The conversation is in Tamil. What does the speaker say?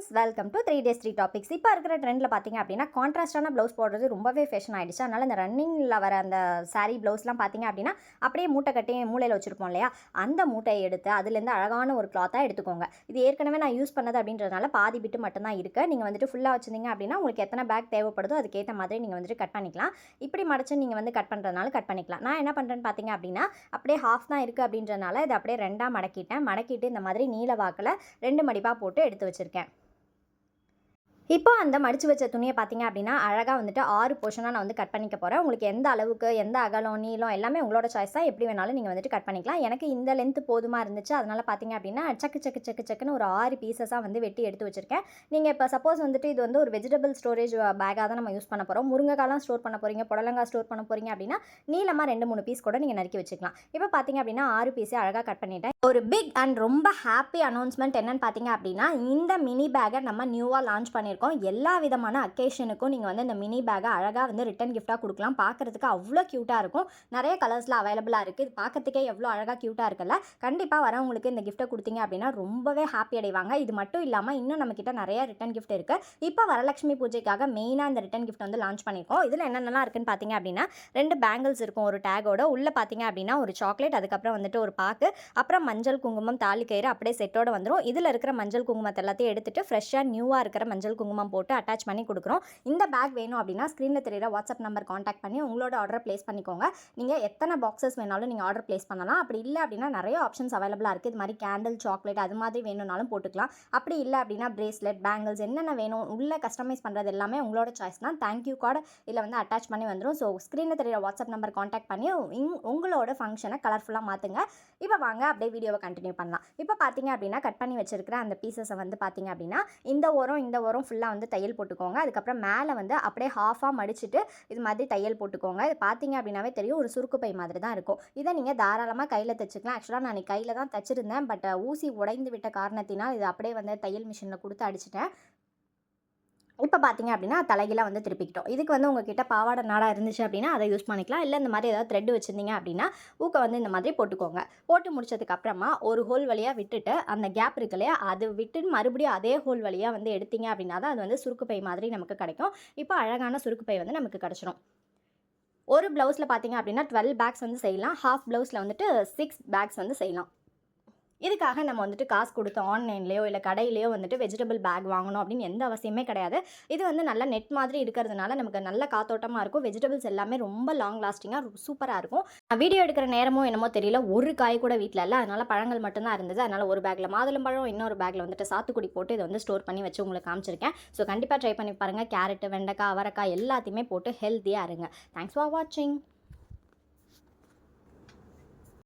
Friends welcome to three days three topics இப்போ இருக்கிற ட்ரெண்டில் பார்த்தீங்க அப்படின்னா கான்ட்ராஸ்டான ப்ளவுஸ் போடுறது ரொம்பவே ஃபேஷன் ஆகிடுச்சு அதனால் இந்த ரன்னிங்கில் வர அந்த சாரீ ப்ளவுஸ்லாம் பார்த்தீங்க அப்படின்னா அப்படியே மூட்டை கட்டி மூலையில் வச்சுருப்போம் இல்லையா? அந்த மூட்டையை எடுத்து அதுலேருந்து அழகான ஒரு கிளாத்தாக எடுத்துக்கோங்க. இது ஏற்கனவே நான் யூஸ் பண்ணது அப்படின்றதுனால பாதி பிட்டு மட்டும்தான் இருக்குது நீங்கள் வந்துட்டு ஃபுல்லாக வச்சுருந்தீங்க அப்படின்னா உங்களுக்கு எத்தனை பேக் தேவைப்படுதோ அதுக்கேற்ற மாதிரி நீங்கள் வந்துட்டு கட் பண்ணிக்கலாம். இப்படி மடிச்சு நீங்கள் வந்து கட் பண்ணுறதுனால கட் பண்ணிக்கலாம். நான் என்ன பண்ணுறேன்னு பார்த்தீங்க அப்படின்னா அப்படியே ஹாஃப் தான் இருக்குது அப்படின்றனால இதை அப்படியே ரெண்டாக மடக்கிட்டேன். மடக்கிட்டு இந்த மாதிரி நீல வாக்கில் ரெண்டு மடிப்பாக போட்டு எடுத்து வச்சுருக்கேன். இப்போ அந்த மடிச்சு வச்ச துணியை பார்த்தீங்க அப்படின்னா அழகாக வந்துட்டு ஆறு போர்ஷனாக நான் வந்து கட் பண்ணிக்க போகிறேன் உங்களுக்கு எந்த அளவுக்கு எந்த அகலம் நீளம் எல்லாமே உங்களோட சாய்ஸ் தான். எப்படி வேணாலும் நீங்கள் வந்துட்டு கட் பண்ணிக்கலாம். எனக்கு இந்த லென்த் போதுமா இருந்துச்சு. அதனால் பார்த்தீங்க அப்படின்னா சக்கு சக்கு சக்கு சக்குன்னு ஒரு ஆறு பீசஸாக வந்து வெட்டி எடுத்து வச்சிருக்கேன். நீங்கள் இப்போ சப்போஸ் வந்துட்டு இது வந்து ஒரு வெஜிடபிள் ஸ்டோரேஜ் பேக்காக தான் நம்ம யூஸ் பண்ண போகிறோம் முருங்கைக்காலாம் ஸ்டோர் பண்ண போகிறீங்க புடலங்காய் ஸ்டோர் பண்ண போகிறீங்க அப்படின்னா நீளமாக ரெண்டு மூணு பீஸ் கூட நீங்கள் நறுக்கி வச்சுக்கலாம். இப்போ பார்த்தீங்க அப்படின்னா ஆறு பீஸே அழகாக கட் பண்ணிட்டேன். ஒரு பிக் அண்ட் ரொம்ப ஹாப்பி அனௌன்ஸ்மெண்ட் என்னன்னு பார்த்தீங்க அப்படின்னா இந்த மினி பேக்கை நம்ம நியூவாக லான்ச் பண்ணியிருக்கோம் எல்லா விதமான அக்கேஷனுக்கும் நீங்கள் வந்து இந்த மினி பேக்கை அழகாக வந்து ரிட்டன் கிஃப்ட்டாக கொடுக்கலாம். பார்க்குறதுக்கு அவ்வளோ க்யூட்டாக இருக்கும். நிறைய கலர்ஸில் அவைலபிளாக இருக்குது இது பார்க்கறதுக்கே எவ்வளோ அழகாக க்யூட்டாக இருக்குல்ல? கண்டிப்பாக வரவங்களுக்கு இந்த கிஃப்ட்டை கொடுத்தீங்க அப்படின்னா ரொம்பவே ஹாப்பி அடைவாங்க. இது மட்டும் இல்லாமல் இன்னும் நம்மக்கிட்ட நிறைய ரிட்டன் கிஃப்ட் இருக்குது இப்போ வரலட்சுமி பூஜைக்காக மெயினாக இந்த ரிட்டன் கிஃப்ட் வந்து லான்ச் பண்ணியிருக்கோம் இதில் என்னென்னலாம் இருக்குன்னு பார்த்தீங்க அப்படின்னா ரெண்டு பேங்கிள்ஸ் இருக்கும் ஒரு டேகோட உள்ளே பார்த்தீங்க அப்படின்னா ஒரு சாக்லேட் அதுக்கப்புறம் வந்துட்டு ஒரு பாக்கு அப்புறம் மஞ்சள் குங்குமம் தாலி கயிறு அப்படியே செட்டோட வந்துடும் இதில் இருக்கிற மஞ்சள் குங்குமத்தை எல்லாத்தையும் எடுத்துட்டு ஃப்ரெஷ்ஷாக நியூவாக இருக்கிற மஞ்சள் குங்குமம் போட்டு அட்டாச் பண்ணி கொடுக்குறோம். இந்த பேக் வேணும் அப்படின்னா ஸ்க்ரீனில் தெரியுற வாட்ஸ்அப் நம்பர் காண்டாக்ட் பண்ணி உங்களோட ஆர்டர் ப்ளேஸ் பண்ணிக்கோங்க. நீங்கள் எத்தனை பாக்ஸஸ் வேணாலும் நீங்கள் ஆர்டர் ப்ளேஸ் பண்ணலாம். அப்படி இல்லை அப்படின்னா நிறைய ஆப்ஷன்ஸ் அவைலபிளாக இருக்குது இது மாதிரி கேண்டில் சாக்லேட் அது மாதிரி வேணும்னாலும் போட்டுக்கலாம். அப்படி இல்லை அப்படின்னா பிரேஸ்லெட் பேங்கிள்ஸ் என்னென்ன வேணும் உள்ளே கஸ்டமைஸ் பண்ணுறது எல்லாமே உங்களோட சாய்ஸ் தான். தேங்க்யூ கார்டு இதில் வந்து அட்டாச் பண்ணி வந்துடும் ஸோ ஸ்க்ரீனில் தெரியுற வாட்ஸ்அப் நம்பர் காண்டாக்ட் பண்ணி உங்- உங்களோட ஃபங்க்ஷனை கலர்ஃபுல்லாக மாற்றுங்க இப்போ வாங்க அப்படியே வீடியோவை கண்டினியூ பண்ணலாம். இப்போ பார்த்தீங்க அப்படின்னா கட் பண்ணி வச்சிருக்கிற அந்த பீசஸை வந்து பார்த்தீங்க அப்படின்னா இந்த ஓரம் இந்த ஓரம் ஃபுல்லாக வந்து தையல் போட்டுக்கோங்க. அதுக்கப்புறம் மேலே வந்து அப்படியே ஹாஃபாக மடிச்சுட்டு இது மாதிரி தையல் போட்டுக்கோங்க. இது பார்த்தீங்க அப்படின்னாவே தெரியும் ஒரு சுருக்கு பை மாதிரி தான் இருக்கும். இதை நீங்கள் தாராளமாக கையில் தைச்சிக்கலாம். ஆக்சுவலாக நான் கையில் தான் தைச்சிருந்தேன். பட் ஊசி உடைந்து விட்ட காரணத்தினால் இது அப்படியே வந்து தையல் மிஷினில் கொடுத்து அடிச்சிட்டேன். இப்போ பார்த்தீங்க அப்படின்னா தலைகீழாக வந்து திருப்பிக்கிட்டோம். இதுக்கு வந்து உங்ககிட்ட பாவாடை நாடாக இருந்துச்சு அப்படின்னா அதை யூஸ் பண்ணிக்கலாம். இல்லை இந்த மாதிரி ஏதாவது த்ரெட் வச்சுருந்தீங்க அப்படின்னா ஊக்க வந்து இந்த மாதிரி போட்டுக்கோங்க. போட்டு முடிச்சதுக்கு அப்புறமா ஒரு ஹோல் வழியாக விட்டுட்டு அந்த கேப் இருக்கு இல்லையா அது விட்டுன்னு மறுபடியும் அதே ஹோல் வழியாக வந்து எடுத்தீங்க அப்படின்னா தான் அது வந்து சுருக்கு பை மாதிரி நமக்கு கிடைக்கும். இப்போ அழகான சுருக்கு பை வந்து நமக்கு கிடச்சிரும். ஒரு ப்ளவுஸில் பார்த்தீங்க அப்படின்னா டுவெல் பேக்ஸ் வந்து செய்யலாம். ஹாஃப் ப்ளவுஸில் வந்துட்டு சிக்ஸ் பேக்ஸ் வந்து செய்யலாம். இதுக்காக நம்ம வந்துட்டு காசு கொடுத்து ஆன்லைன்லேயோ இல்லை கடையிலையோ வந்துட்டு வெஜிடபிள் பேக் வாங்கணும் அப்படின்னு எந்த அவசியமே கிடையாது. இது வந்து நல்ல நெட் மாதிரி இருக்கிறதுனால நமக்கு நல்ல காத்தோட்டமாக இருக்கும். வெஜிடபிள்ஸ் எல்லாமே ரொம்ப லாங் லாஸ்டிங்காக சூப்பராக இருக்கும். வீடியோ எடுக்கிற நேரமோ என்னமோ தெரியல. ஒரு காய் கூட வீட்டில் இல்லை. அதனால் பழங்கள் மட்டும்தான் இருந்தது. அதனால் ஒரு பேக்கில் மாதுளம்பழம் இன்னொரு பேக்கில் வந்துட்டு சாத்துக்குடி போட்டு இதை வந்து ஸ்டோர் பண்ணி வச்சு உங்களுக்கு காமிச்சிருக்கேன். ஸோ கண்டிப்பாக ட்ரை பண்ணி பாருங்கள் கேரட்டு வெண்டைக்காய் அவரைக்காய் எல்லாத்தையுமே போட்டு ஹெல்த்தியாக இருங்க. தேங்க்ஸ் ஃபார் வாட்சிங்